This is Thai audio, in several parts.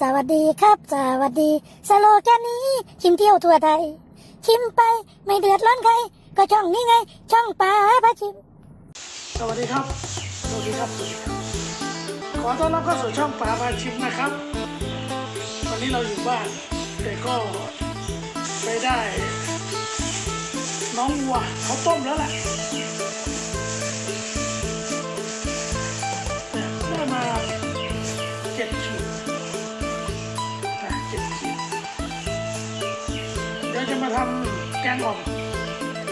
สวัสดีครับ สวัสดี สโลแกนนี้ ชิมเที่ยวทั่วไทย ชิมไปไม่เดือดร้อนใคร ก็ช่องนี้ไง ช่องป่าพระชิม สวัสดีครับ สวัสดีครับ ขอต้อนรับเข้าสู่ช่องป๋าพาชิมนะครับ วันนี้เราอยู่บ้าน แต่ก็ไปได้ น้องวัวเขาต้มแล้วแหละ มาทำแกงอ่อม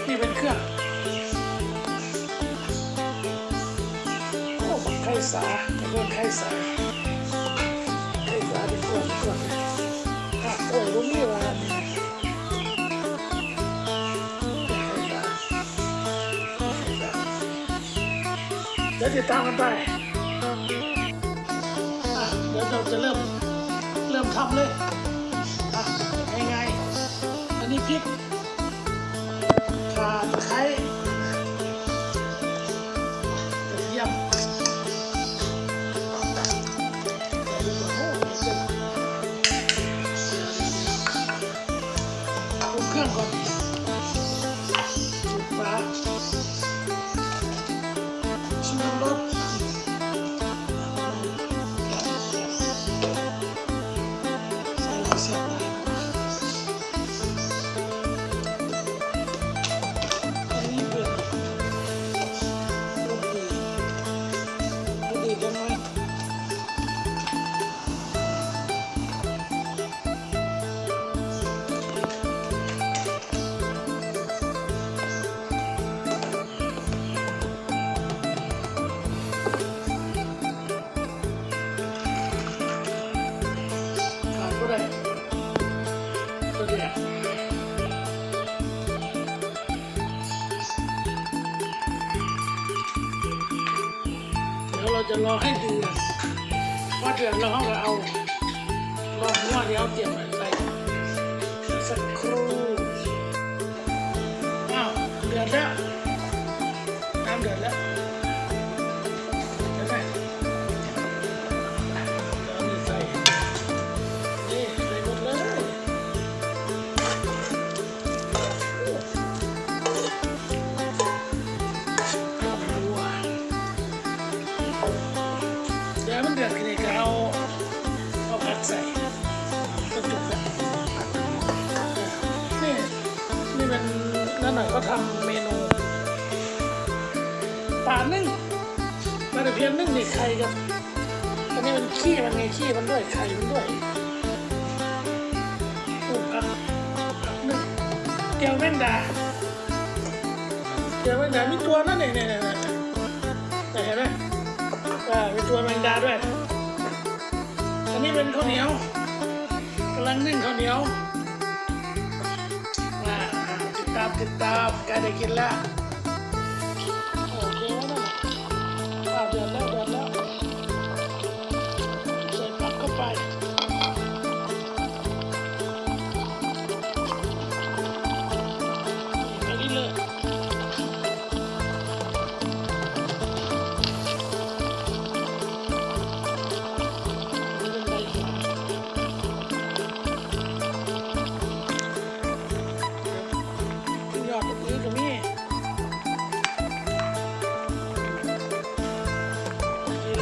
นี่เป็นเครื่องโอ้บักไข่สาเป็นคนไข่สาไข่สาเป็นคนเป็นคนอะโอ้ยรู้มีว่านี่ไข่าเดี๋ยวติดตามกันไปเดี๋ยวเราจะเริ่ม เริ่มทำเลย ๆอันนี้พริกข่า จะรอให้เดือดว่าเดือดเราก็เอารอหัวเดี๋ยวเอาเตรียมใส่สักครู่อ้าวเดือดแล้วน้ำเดือดแล้ว ปลาตะเพียนนึ่งนี่ไข่กับอันนี้มันขี้มันไงขี้มันด้วยไข่มันด้วยปูกผักผักหนึ่งเจียวแมงดาเจียวแมงดามีตัวนั่นเนี่ยเนี่ยเนี่ยเนี่ยเนี่ยเห็นไหมอ่ามีตัวแมงดาด้วยอันนี้เป็นข้าวเหนียวกำลังนึ่งข้าวเหนียวอ่าติดตามติดตามกล้ได้กินแล้ว เดือดแล้วเดือดแล้วใส่ผักเข้าไปอันนี้เลย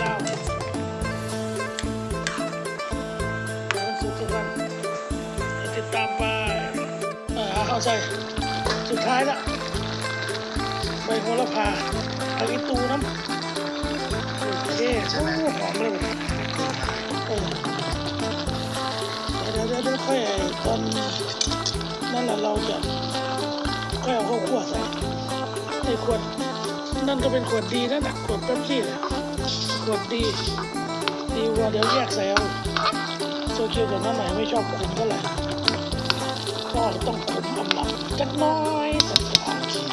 เหล้าเดี๋ยวมันสุกสักวันติดตามไปเออเอาใส่สุดท้ายละใบโหระพาเอาอีตูน้ำโอเคโอ้หอมเลยโอ้เดี๋ยวเดี๋ยวเดี๋ยวค่อยตอนนั่นแหละเราจะค่อยเอาข้าวคั่วใส่ในขวดนั่นก็เป็นขวดดีนั่นแหะขวดเป๊ปซี่เลย ขวดดี ดีกว่าเดี๋ยวแยกใส่เอาโซเชียลแต่นั่นไหนไม่ชอบขมเท่าไหร่ก็ต้องขมอำลับจักหน้อยสักสามขีด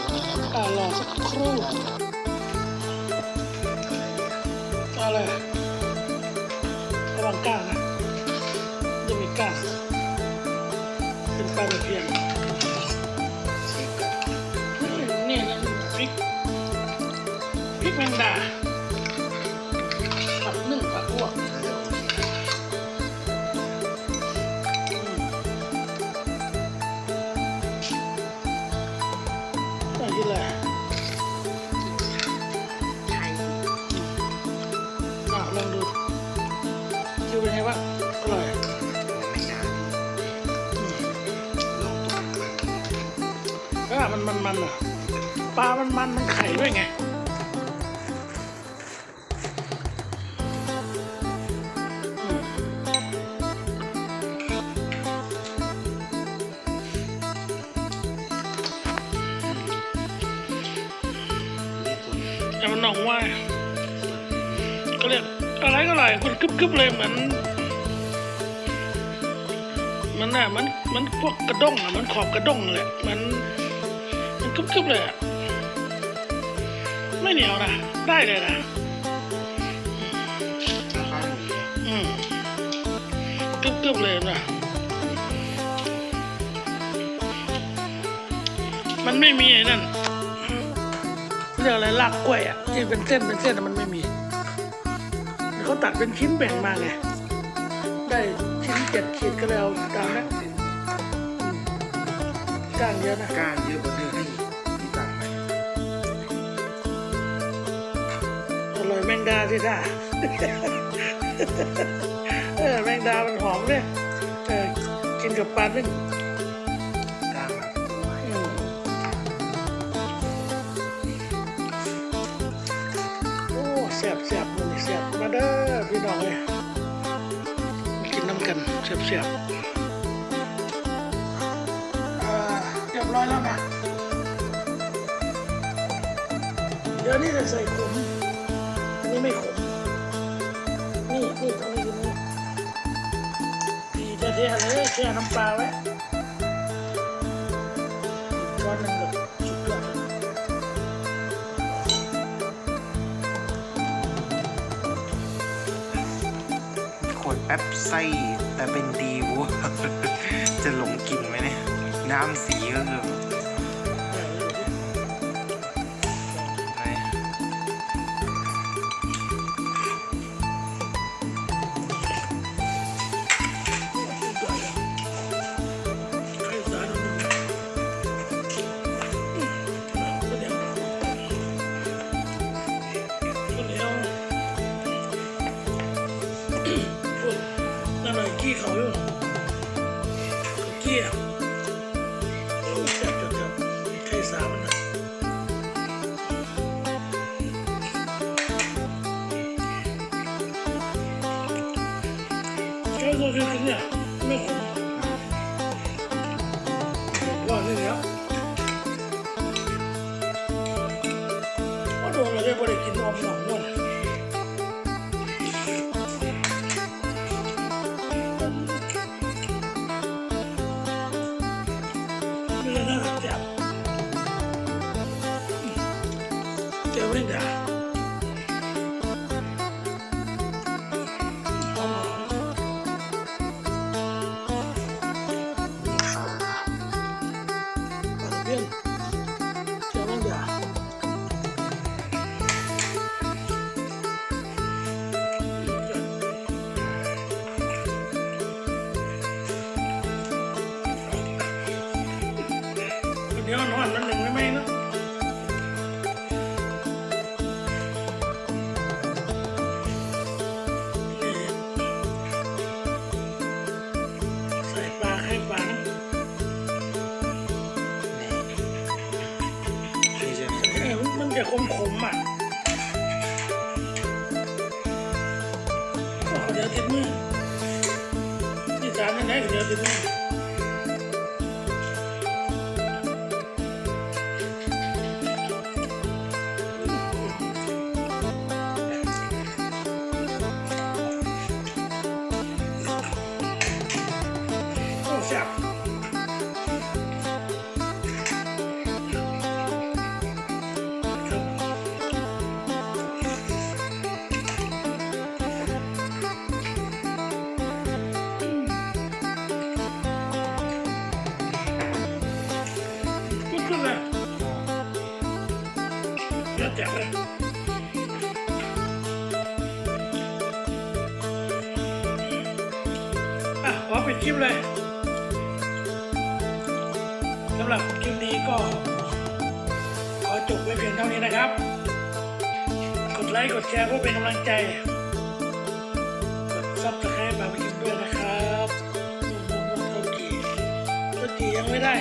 อ่ารอสักครู่อะไรระวังก้างนะจะมีก้างเป็นปลาตะเพียนนี่นะพริกพริกแมงดา อร่อยไม่นานลองตัวมันมันมันมันอะปลามันมันมันไข่ด้วยไงอืมนี่ตัวแต่มันหนองว่าก็เรียก อะไรก็อร่อยคุณกึบกึบเลยเหมือนมันน่ะมันมันพวกกระด้งอะมันขอบกระด้งเลยมันมันกึบกึบเลยอะไม่เหนียวนะได้เลยนะอืมกึบกึบเลยนะมันไม่มีไอ้นั่นเรียกอะไรลากกล้วยอะที่เป็นเส้นเป็นเส้นอะมันไม่มี เขาตัดเป็นชิ้นแบ่งมาไง ได้ชิ้นเจ็ดขีดก็เลยเอาตามนั้นอืมจ้างเยอะนะ ก้านเยอะกว่าเดิมให้พี่ตังไหมอร่อยแมงดาสิท่าเออแมงดามันหอมเนี่ยเออกินกับปลานึ่งก้านมาตัวไว้อืมโอ้แซ่บแซ่บมันนี่แซ่บมาเด้อ กันแซ่บแซ่บอ่าเรียบร้อยแล้วนะเดี๋ยวนี้จะใส่ขมอันนี้ไม่ขมนี่นี่ตรงนี้ตรงนี้ดีแท้ๆเลยแช่น้ำปลาไว้ แป๊บไส้แต่เป็นดีวัวจะหลงกินไหมเนี่ย น้ำสีก็คือ แค่ตัวคือกินเนี่ยไม่ขมว่านี่แล้วว่าโดนอะไรบ่ได้กินอมหนองม้วน ดี๋ยวนอนนั่นหนึ่งไม่ไหมเนอะใส่ปลาให้ปลานะนี่ใช่ไหมเออมันจะขมขมๆอะโอ้เดี๋ยวติดมือที่สามนี่ไหนเดี๋ยวติดมือ อะขอปิดคลิปเลยสำหรับคลิปนี้ก็ ขอจบไว้เพียงเท่านี้นะครับ กดไลค์กดแชร์เพื่อเป็นกำลังใจ กดซับสไครต์บาร์บีคิวด้วยนะครับนมนมนมข้าวตียังไม่ได้